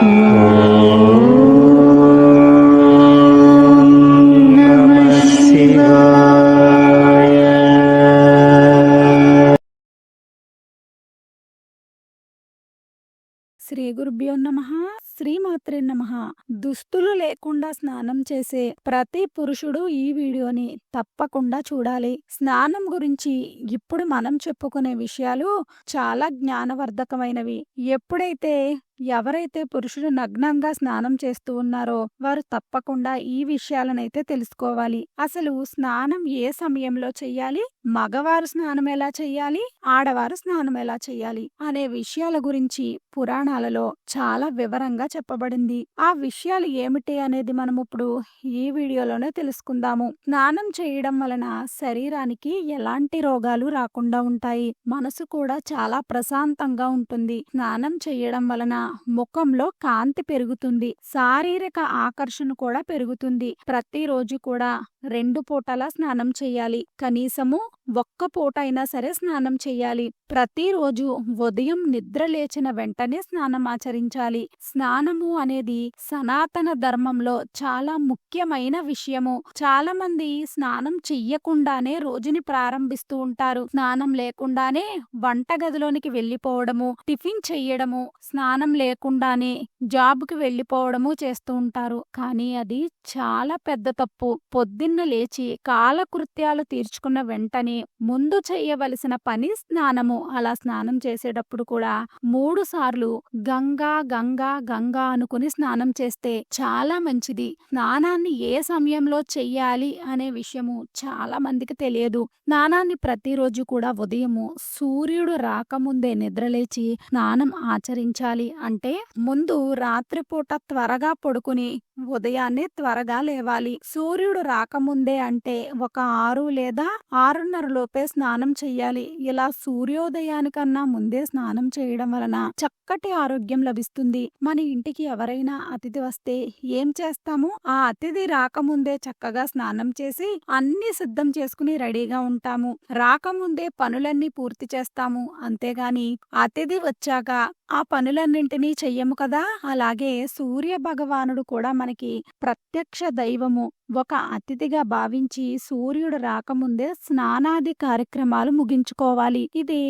శ్రీ గురుభ్యో నమ శ్రీమాత్రే నమ. దుస్తులు లేకుండా స్నానం చేసే ప్రతి పురుషుడు ఈ వీడియోని తప్పకుండా చూడాలి. స్నానం గురించి ఇప్పుడు మనం చెప్పుకునే విషయాలు చాలా జ్ఞానవర్ధకమైనవి. ఎప్పుడైతే ఎవరైతే పురుషుడు నగ్నంగా స్నానం చేస్తూ ఉన్నారో వారు తప్పకుండా ఈ విషయాలనైతే తెలుసుకోవాలి. అసలు స్నానం ఏ సమయంలో చెయ్యాలి? మగవారు స్నానం ఎలా చెయ్యాలి? ఆడవారు స్నానం ఎలా చెయ్యాలి? అనే విషయాల గురించి పురాణాలలో చాలా వివరంగా చెప్పబడింది. ఆ విషయాలు ఏమిటి అనేది మనం ఇప్పుడు ఈ వీడియోలోనే తెలుసుకుందాము. స్నానం చేయడం వలన శరీరానికి ఎలాంటి రోగాలు రాకుండా ఉంటాయి? మనసు కూడా చాలా ప్రశాంతంగా ఉంటుంది. స్నానం చేయడం వలన ముఖంలో కాంతి పెరుగుతుంది. శారీరక ఆకర్షణ కూడా పెరుగుతుంది. ప్రతిరోజు కూడా రెండు పూటలా స్నానం చేయాలి. కనీసము ఒక్క పూట అయినా సరే స్నానం చేయాలి. ప్రతిరోజు ఉదయం నిద్ర లేచిన వెంటనే స్నానం ఆచరించాలి. స్నానము అనేది సనాతన ధర్మంలో చాలా ముఖ్యమైన విషయము. చాలా మంది స్నానం చెయ్యకుండానే రోజుని ప్రారంభిస్తూ ఉంటారు. స్నానం లేకుండానే వంటగదిలోనికి వెళ్ళిపోవడము టిఫిన్ చెయ్యడము స్నానం లేకుండానే జాబ్కి వెళ్ళిపోవడము చేస్తూ ఉంటారు. కానీ అది చాలా పెద్ద తప్పు. పొద్దున్న లేచి కాలకృత్యాలు తీర్చుకున్న వెంటనే ముందు చేయవలసిన పని స్నానము. అలా స్నానం చేసేటప్పుడు కూడా మూడు సార్లు గంగా గంగా గంగా అనుకుని స్నానం చేస్తే చాలా మంచిది. స్నానాన్ని ఏ సమయంలో చెయ్యాలి అనే విషయము చాలా మందికి తెలియదు. స్నానాన్ని ప్రతిరోజు కూడా ఉదయము సూర్యుడు రాకముందే నిద్రలేచి స్నానం ఆచరించాలి అంటే ముందు రాత్రిపూట త్వరగా పడుకుని ఉదయాన్నే త్వరగా లేవాలి. సూర్యుడు రాకముందే అంటే ఒక ఆరు లేదా ఆరున్నర లోపే స్నానం చెయ్యాలి. ఇలా సూర్యోదయానికన్నా ముందే స్నానం చేయడం వలన చక్కటి ఆరోగ్యం లభిస్తుంది. మన ఇంటికి ఎవరైనా అతిథి వస్తే ఏం చేస్తాము? ఆ అతిథి రాకముందే చక్కగా స్నానం చేసి అన్ని సిద్ధం చేసుకుని రెడీగా ఉంటాము. రాకముందే పనులన్నీ పూర్తి చేస్తాము. అంతేగాని అతిథి వచ్చాక ఆ పనులన్నింటినీ చెయ్యము కదా? అలాగే సూర్య భగవానుడు కూడా మనకి ప్రత్యక్ష దైవము ఒక అతిథిగా భావించి సూర్యుడు రాకముందే స్నానాది కార్యక్రమాలు ముగించుకోవాలి. ఇది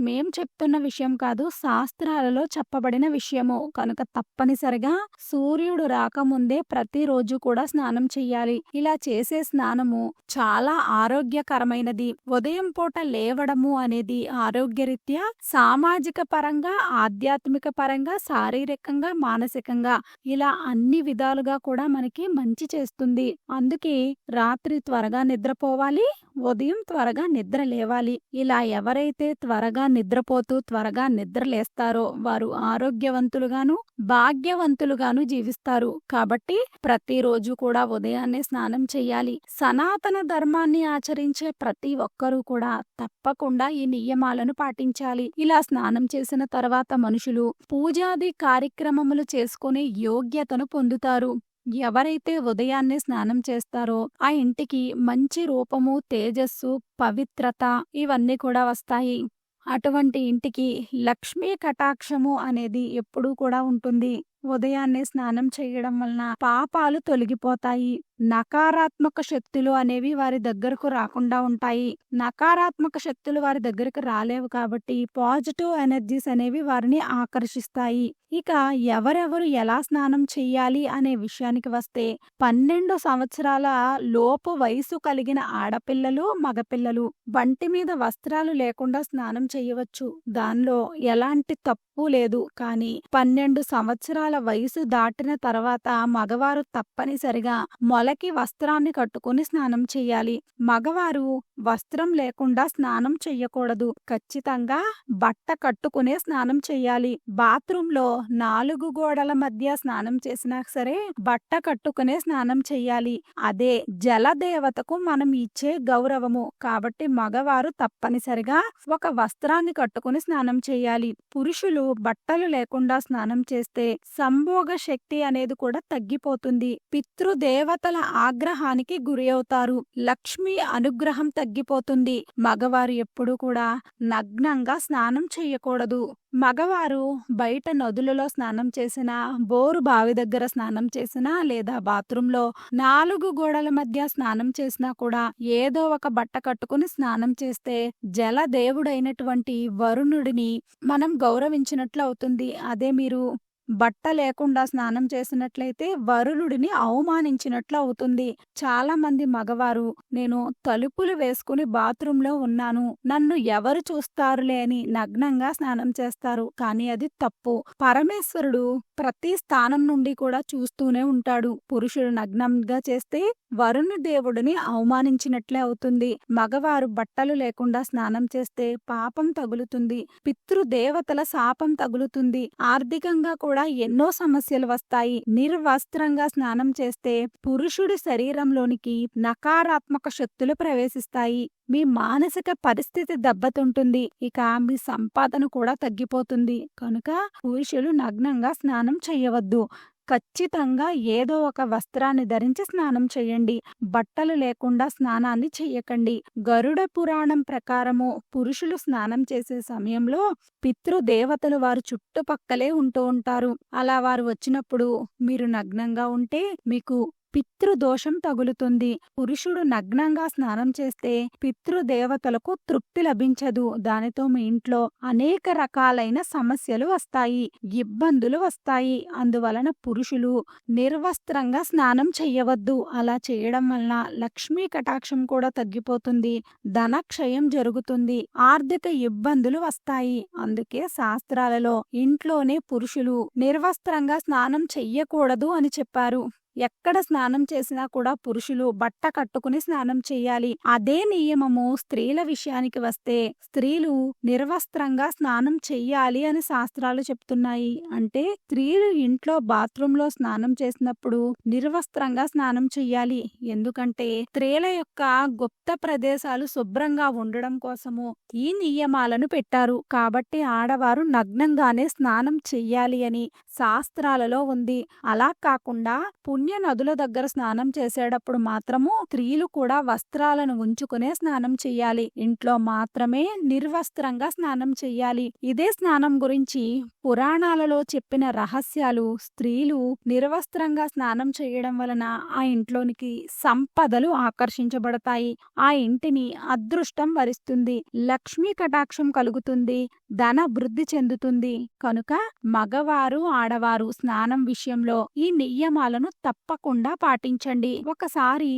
మేం చెప్తున్న విషయం కాదు శాస్త్రాలలో చెప్పబడిన విషయము. కనుక తప్పనిసరిగా సూర్యుడు రాకముందే ప్రతిరోజు కూడా స్నానం చెయ్యాలి. ఇలా చేసే స్నానము చాలా ఆరోగ్యకరమైనది. ఉదయం పూట లేవడము అనేది ఆరోగ్యరీత్యా సామాజిక పరంగా ఆధ్యాత్మిక పరంగా శారీరకంగా మానసికంగా ఇలా అన్ని విధాలుగా కూడా మనకి మంచి చేస్తుంది. అందుకే రాత్రి త్వరగా నిద్రపోవాలి ఉదయం త్వరగా నిద్ర లేవాలి. ఇలా ఎవరైతే త్వరగా నిద్రపోతూ త్వరగా నిద్ర లేస్తారో వారు ఆరోగ్యవంతులుగాను భాగ్యవంతులుగాను జీవిస్తారు. కాబట్టి ప్రతిరోజు కూడా ఉదయాన్నే స్నానం చెయ్యాలి సనాతన ధర్మాన్ని ఆచరించే ప్రతి ఒక్కరూ కూడా తప్పకుండా ఈ నియమాలను పాటించాలి. ఇలా స్నానం చేసిన తర్వాత మనుషులు పూజాది కార్యక్రమములు చేసుకునే యోగ్యతను పొందుతారు. ఎవరైతే ఉదయాన్నే స్నానం చేస్తారో ఆ ఇంటికి మంచి రూపము తేజస్సు పవిత్రత ఇవన్నీ కూడా వస్తాయి. అటువంటి ఇంటికి లక్ష్మీ కటాక్షము అనేది ఎప్పుడూ కూడా ఉంటుంది. ఉదయాన్నే స్నానం చేయడం వలన పాపాలు తొలగిపోతాయి. నకారాత్మక శక్తులు అనేవి వారి దగ్గరకు రాకుండా ఉంటాయి. నకారాత్మక శక్తులు వారి దగ్గరకు రాలేవు కాబట్టి పాజిటివ్ ఎనర్జీస్ అనేవి వారిని ఆకర్షిస్తాయి. ఇక ఎవరెవరు ఎలా స్నానం చెయ్యాలి అనే విషయానికి వస్తే పన్నెండు సంవత్సరాల లోపు వయసు కలిగిన ఆడపిల్లలు మగపిల్లలు వంటి మీద వస్త్రాలు లేకుండా స్నానం చేయవచ్చు. దానిలో ఎలాంటి తప్పు లేదు. కానీ పన్నెండు సంవత్సరాల వయసు దాటిన తర్వాత మగవారు తప్పనిసరిగా మొలకి వస్త్రాన్ని కట్టుకుని స్నానం చెయ్యాలి మగవారు వస్త్రం లేకుండా స్నానం చెయ్యకూడదు. ఖచ్చితంగా బట్ట కట్టుకునే స్నానం చెయ్యాలి. బాత్రూంలో నాలుగు గోడల మధ్య స్నానం చేసినా సరే బట్ట కట్టుకునే స్నానం చెయ్యాలి. అదే జలదేవతకు మనం ఇచ్చే గౌరవము. కాబట్టి మగవారు తప్పనిసరిగా ఒక వస్త్రాన్ని కట్టుకుని స్నానం చేయాలి పురుషులు బట్టలు లేకుండా స్నానం చేస్తే సంభోగ శక్తి అనేది కూడా తగ్గిపోతుంది. పితృదేవతల ఆగ్రహానికి గురి అవుతారు. లక్ష్మి అనుగ్రహం తగ్గిపోతుంది. మగవారు ఎప్పుడూ కూడా నగ్నంగా స్నానం చేయకూడదు. మగవారు బయట నదులలో స్నానం చేసినా బోరు బావి దగ్గర స్నానం చేసినా లేదా బాత్రూంలో నాలుగు గోడల మధ్య స్నానం చేసినా కూడా ఏదో ఒక బట్ట కట్టుకుని స్నానం చేస్తే జల దేవుడైనటువంటి వరుణుడిని మనం గౌరవించినట్లు అవుతుంది. అదే మీరు బట్ట లేకుండా స్నానం చేసినట్లయితే వరుణుడిని అవమానించినట్లు అవుతుంది. చాలా మంది మగవారు నేను తలుపులు వేసుకుని బాత్రూంలో ఉన్నాను. నన్ను ఎవరు చూస్తారులే అని నగ్నంగా స్నానం చేస్తారు. కానీ అది తప్పు. పరమేశ్వరుడు ప్రతి స్థానం నుండి కూడా చూస్తూనే ఉంటాడు. పురుషుడు నగ్నంగా చేస్తే వరుణ దేవుడిని అవమానించినట్లే అవుతుంది. మగవారు బట్టలు లేకుండా స్నానం చేస్తే పాపం తగులుతుంది. పితృదేవతల శాపం తగులుతుంది. ఆర్థికంగా కూడా ఎన్నో సమస్యలు వస్తాయి. నిర్వస్త్రంగా స్నానం చేస్తే పురుషుడి శరీరంలోనికి నకారాత్మక శక్తులు ప్రవేశిస్తాయి. మీ మానసిక పరిస్థితి దెబ్బతింటుంది. ఇక మీ సంపాదన కూడా తగ్గిపోతుంది. కనుక పురుషులు నగ్నంగా స్నానం చేయవద్దు. ఖచ్చితంగా ఏదో ఒక వస్త్రాన్ని ధరించి స్నానం చేయండి. బట్టలు లేకుండా స్నానాన్ని చెయ్యకండి గరుడ పురాణం ప్రకారము పురుషులు స్నానం చేసే సమయంలో పితృదేవతలు వారు చుట్టుపక్కలే ఉంటూ ఉంటారు. అలా వారు వచ్చినప్పుడు మీరు నగ్నంగా ఉంటే మీకు పితృదోషం తగులుతుంది. పురుషుడు నగ్నంగా స్నానం చేస్తే పితృదేవతలకు తృప్తి లభించదు. దానితో మీ ఇంట్లో అనేక రకాలైన సమస్యలు వస్తాయి. ఇబ్బందులు వస్తాయి. అందువలన పురుషులు నిర్వస్త్రంగా స్నానం చెయ్యవద్దు. అలా చేయడం వలన లక్ష్మీ కటాక్షం కూడా తగ్గిపోతుంది. ధనక్షయం జరుగుతుంది. ఆర్థిక ఇబ్బందులు వస్తాయి. అందుకే శాస్త్రాలలో ఇంట్లోనే పురుషులు నిర్వస్త్రంగా స్నానం చెయ్యకూడదు అని చెప్పారు. ఎక్కడ స్నానం చేసినా కూడా పురుషులు బట్ట కట్టుకుని స్నానం చేయాలి. అదే నియమము స్త్రీల విషయానికి వస్తే స్త్రీలు నిర్వస్త్రంగా స్నానం చెయ్యాలి అని శాస్త్రాలు చెప్తున్నాయి. అంటే స్త్రీలు ఇంట్లో బాత్రూంలో స్నానం చేసినప్పుడు నిర్వస్త్రంగా స్నానం చెయ్యాలి ఎందుకంటే స్త్రీల యొక్క గుప్త ప్రదేశాలు శుభ్రంగా ఉండడం కోసము ఈ నియమాలను పెట్టారు. కాబట్టి ఆడవారు నగ్నంగానే స్నానం చెయ్యాలి అని శాస్త్రాలలో ఉంది. అలా కాకుండా పుణ్య నదుల దగ్గర స్నానం చేసేటప్పుడు మాత్రము స్త్రీలు కూడా వస్త్రాలను ఉంచుకునే స్నానం చెయ్యాలి ఇంట్లో మాత్రమే నిర్వస్త్రంగా స్నానం చెయ్యాలి ఇదే స్నానం గురించి పురాణాలలో చెప్పిన రహస్యాలు స్త్రీలు నిర్వస్త్రంగా స్నానం చేయడం వలన ఆ ఇంట్లోనికి సంపదలు ఆకర్షించబడతాయి. ఆ ఇంటిని అదృష్టం వరిస్తుంది. లక్ష్మీ కటాక్షం కలుగుతుంది. ధన వృద్ధి చెందుతుంది. కనుక మగవారు ఆడవారు స్నానం విషయంలో ఈ నియమాలను తప్ప తప్పకుండా పాటించండి. ఒకసారి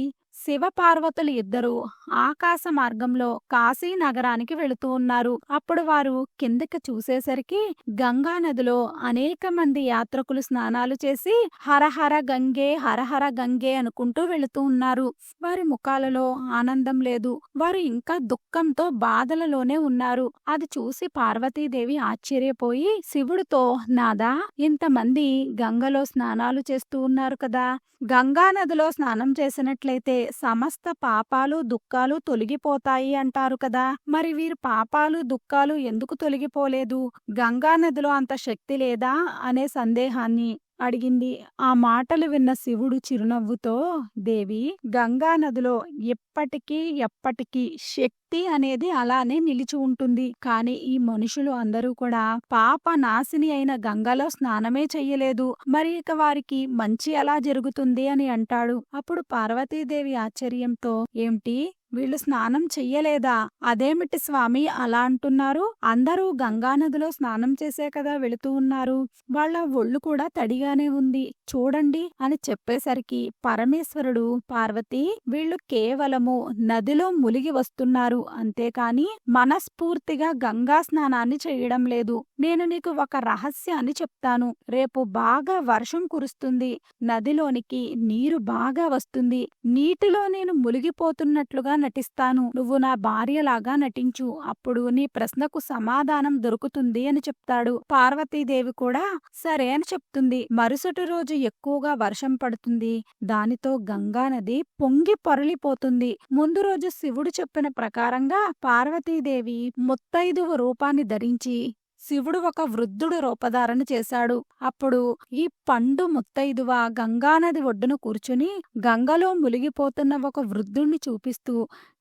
శివపార్వతులు ఇద్దరూ ఆకాశ మార్గంలో కాశీ నగరానికి వెళుతూ ఉన్నారు. అప్పుడు వారు కిందకి చూసేసరికి గంగా నదిలో అనేక మంది యాత్రకులు స్నానాలు చేసి హరహర గంగే హరహర గంగే అనుకుంటూ వెళుతూ ఉన్నారు. వారి ముఖాలలో ఆనందం లేదు. వారు ఇంకా దుఃఖంతో బాధలలోనే ఉన్నారు. అది చూసి పార్వతీదేవి ఆశ్చర్యపోయి శివుడితో నాదా? ఇంతమంది గంగలో స్నానాలు చేస్తూ ఉన్నారు కదా. గంగా నదిలో స్నానం చేసినట్లయితే సమస్త పాపాలు దుఃఖాలు తొలగిపోతాయి అంటారు కదా! మరి వీరి పాపాలు దుఃఖాలు ఎందుకు తొలగిపోలేదు? గంగా నదిలో అంత శక్తి లేదా? అనే సందేహాన్ని అడిగింది. ఆ మాటలు విన్న శివుడు చిరునవ్వుతో దేవి గంగా నదిలో ఎప్పటికీ ఎప్పటికీ శక్తి అనేది అలానే నిలిచి ఉంటుంది. కానీ ఈ మనుషులు అందరూ కూడా పాప నాశిని అయిన గంగలో స్నానమే చెయ్యలేదు. మరి ఇక వారికి మంచి ఎలా జరుగుతుంది అని అంటాడు. అప్పుడు పార్వతీదేవి ఆశ్చర్యంతో ఏమిటి? వీళ్ళు స్నానం చెయ్యలేదా? అదేమిటి స్వామి అలా అంటున్నారు? అందరూ గంగానదిలో స్నానం చేసే కదా వెళుతూ ఉన్నారు. వాళ్ళ ఒళ్ళు కూడా తడిగానే ఉంది. చూడండి అని చెప్పేసరికి పరమేశ్వరుడు పార్వతి వీళ్ళు కేవలము నదిలో ములిగి వస్తున్నారు. అంతేకాని మనస్ఫూర్తిగా గంగా స్నానాన్ని చేయడం లేదు. నేను నీకు ఒక రహస్యాన్ని చెప్తాను. రేపు బాగా వర్షం కురుస్తుంది. నదిలోనికి నీరు బాగా వస్తుంది. నీటిలో నేను ములిగిపోతున్నట్లుగా నటిస్తాను. నువ్వు నా భార్యలాగా నటించు. అప్పుడు నీ ప్రశ్నకు సమాధానం దొరుకుతుంది అని చెప్తాడు. పార్వతీదేవి కూడా సరే అని చెప్తుంది. మరుసటి రోజు ఎక్కువగా వర్షం పడుతుంది. దానితో గంగా నది పొంగి పొరలిపోతుంది. ముందు రోజు శివుడు చెప్పిన ప్రకారంగా పార్వతీదేవి ముత్తైదువ రూపాన్ని ధరించి శివుడు ఒక వృద్ధుడు రూపధారణ చేశాడు. అప్పుడు ఈ పండు ముత్తైదువ గంగానది ఒడ్డున కూర్చుని గంగలో మునిగిపోతున్న ఒక వృద్ధుణ్ణి చూపిస్తూ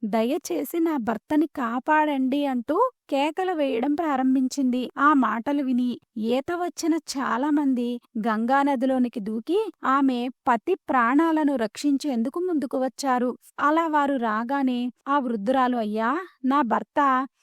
దయచేసి నా భర్తని కాపాడండి అంటూ కేకలు వేయడం ప్రారంభించింది. ఆ మాటలు విని ఈత వచ్చిన చాలామంది గంగానదిలోనికి దూకి ఆమె పతి ప్రాణాలను రక్షించేందుకు ముందుకు వచ్చారు. అలా వారు రాగానే ఆ వృద్ధురాలు అయ్యా నా భర్త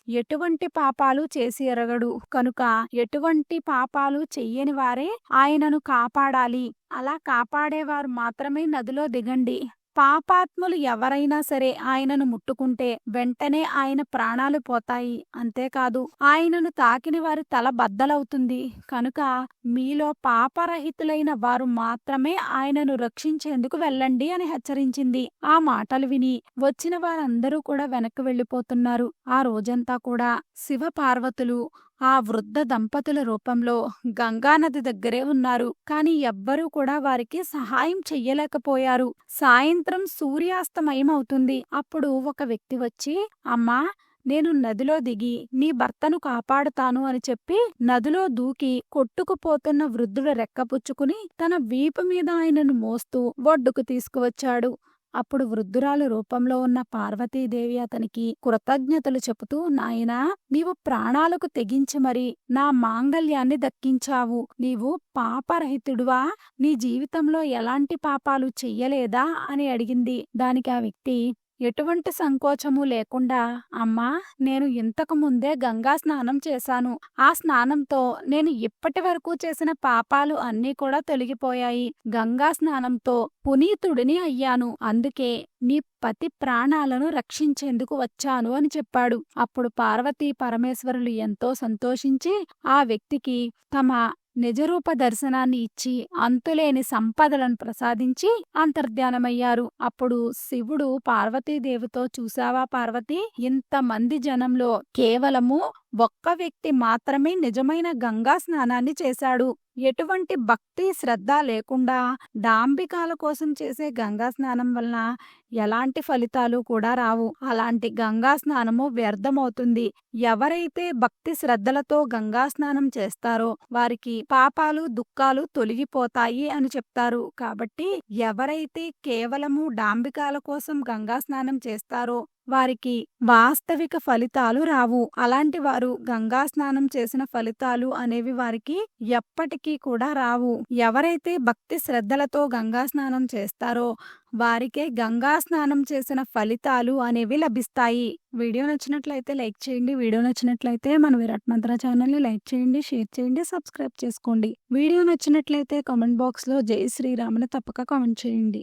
ఎటువంటి పాపాలు చేసి ఎరగడు. కనుక ఎటువంటి పాపాలు చెయ్యని వారే ఆయనను కాపాడాలి. అలా కాపాడేవారు మాత్రమే నదిలో దిగండి. పాపాత్ములు ఎవరైనా సరే ఆయనను ముట్టుకుంటే వెంటనే ఆయన ప్రాణాలు పోతాయి. అంతేకాదు ఆయనను తాకిన వారి తల బద్దలవుతుంది. కనుక మీలో పాపరహితులైన వారు మాత్రమే ఆయనను రక్షించేందుకు వెళ్ళండి అని హెచ్చరించింది. ఆ మాటలు విని వచ్చిన వారందరూ కూడా వెనక్కి వెళ్ళిపోతున్నారు. ఆ రోజంతా కూడా శివ పార్వతులు ఆ వృద్ధ దంపతుల రూపంలో గంగానది దగ్గరే ఉన్నారు. కాని ఎవ్వరూ కూడా వారికి సహాయం చెయ్యలేకపోయారు. సాయంత్రం సూర్యాస్తమయమవుతుంది. అప్పుడు ఒక వ్యక్తి వచ్చి అమ్మా నేను నదిలో దిగి నీ భర్తను కాపాడుతాను అని చెప్పి నదిలో దూకి కొట్టుకుపోతున్న వృద్ధుడు రెక్కపుచ్చుకుని తన వీపు మీద ఆయనను మోస్తూ ఒడ్డుకు తీసుకువచ్చాడు. అప్పుడు వృద్ధురాలు రూపంలో ఉన్న పార్వతీదేవి అతనికి కృతజ్ఞతలు చెబుతూ నాయనా నీవు ప్రాణాలకు తెగించి మరి నా మాంగల్యాన్ని దక్కించావు. నీవు పాపరహితుడువా? నీ జీవితంలో ఎలాంటి పాపాలు చెయ్యలేదా? అని అడిగింది. దానికి ఆ వ్యక్తి ఎటువంటి సంకోచము లేకుండా అమ్మా నేను ఇంతకు ముందే గంగా స్నానం చేశాను. ఆ స్నానంతో నేను ఇప్పటి వరకు చేసిన పాపాలు అన్నీ కూడా తొలగిపోయాయి. గంగా స్నానంతో పునీతుడిని అయ్యాను. అందుకే నీ పతి ప్రాణాలను రక్షించేందుకు వచ్చాను అని చెప్పాడు. అప్పుడు పార్వతీ పరమేశ్వరులు ఎంతో సంతోషించి ఆ వ్యక్తికి తమ నిజరూప దర్శనాన్ని ఇచ్చి అంతులేని సంపదలను ప్రసాదించి అంతర్ధ్యానమయ్యారు. అప్పుడు శివుడు పార్వతీదేవితో చూసావా పార్వతి? ఇంతమంది జనంలో కేవలము ఒక్క వ్యక్తి మాత్రమే నిజమైన గంగా స్నానాన్ని చేశాడు. ఎటువంటి భక్తి శ్రద్ధ లేకుండా డాంబికాల కోసం చేసే గంగా స్నానం వలన ఎలాంటి ఫలితాలు కూడా రావు. అలాంటి గంగా స్నానము వ్యర్థమవుతుంది. ఎవరైతే భక్తి శ్రద్ధలతో గంగా స్నానం చేస్తారో వారికి పాపాలు దుఃఖాలు తొలగిపోతాయి అని చెప్తారు. కాబట్టి ఎవరైతే కేవలము డాంబికాల కోసం గంగా స్నానం చేస్తారో వారికి వాస్తవిక ఫలితాలు రావు. అలాంటి వారు గంగా స్నానం చేసిన ఫలితాలు అనేవి వారికి ఎప్పటికీ కూడా రావు. ఎవరైతే భక్తి శ్రద్ధలతో గంగా స్నానం చేస్తారో వారికే గంగా స్నానం చేసిన ఫలితాలు అనేవి లభిస్తాయి. వీడియో నచ్చినట్లయితే లైక్ చేయండి. వీడియో నచ్చినట్లయితే మన విరాట్ మంత్ర ఛానల్ని లైక్ చేయండి షేర్ చేయండి సబ్స్క్రైబ్ చేసుకోండి. వీడియో నచ్చినట్లయితే కామెంట్ బాక్స్లో జై శ్రీరాముని తప్పక కామెంట్ చేయండి.